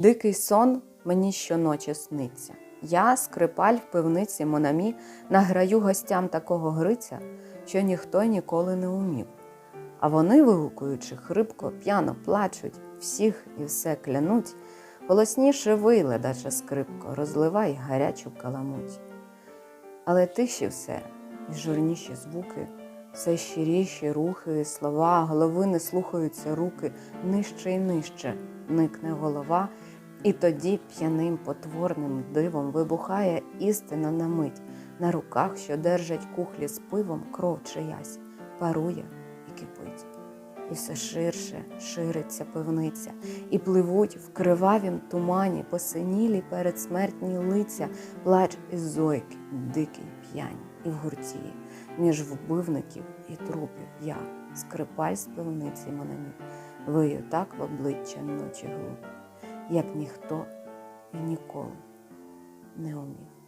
Дикий сон мені щоночі сниться. Я, скрипаль в пивниці Монамі, награю гостям такого гриця, що ніхто ніколи не умів. А вони, вигукуючи хрипко, п'яно плачуть, всіх і все клянуть, голосніше вий, ледача скрипко, розливай гарячу каламуть. Але тиші все, і журніші звуки, все щиріші рухи, слова, голови не слухаються руки, нижче й нижче никне голова, і тоді п'яним потворним дивом вибухає істина на мить. На руках, що держать кухлі з пивом, кров чиясь, парує і кипить. І все ширше шириться пивниця, і пливуть в кривавім тумані посинілі передсмертні лиця, плач із зойки, дикий п'яні, і в гурті, між вбивників і трупів я, скрипаль з пивниці Монамі, вию так в обличчя ночі глупі, як ніхто і ніколи не умів.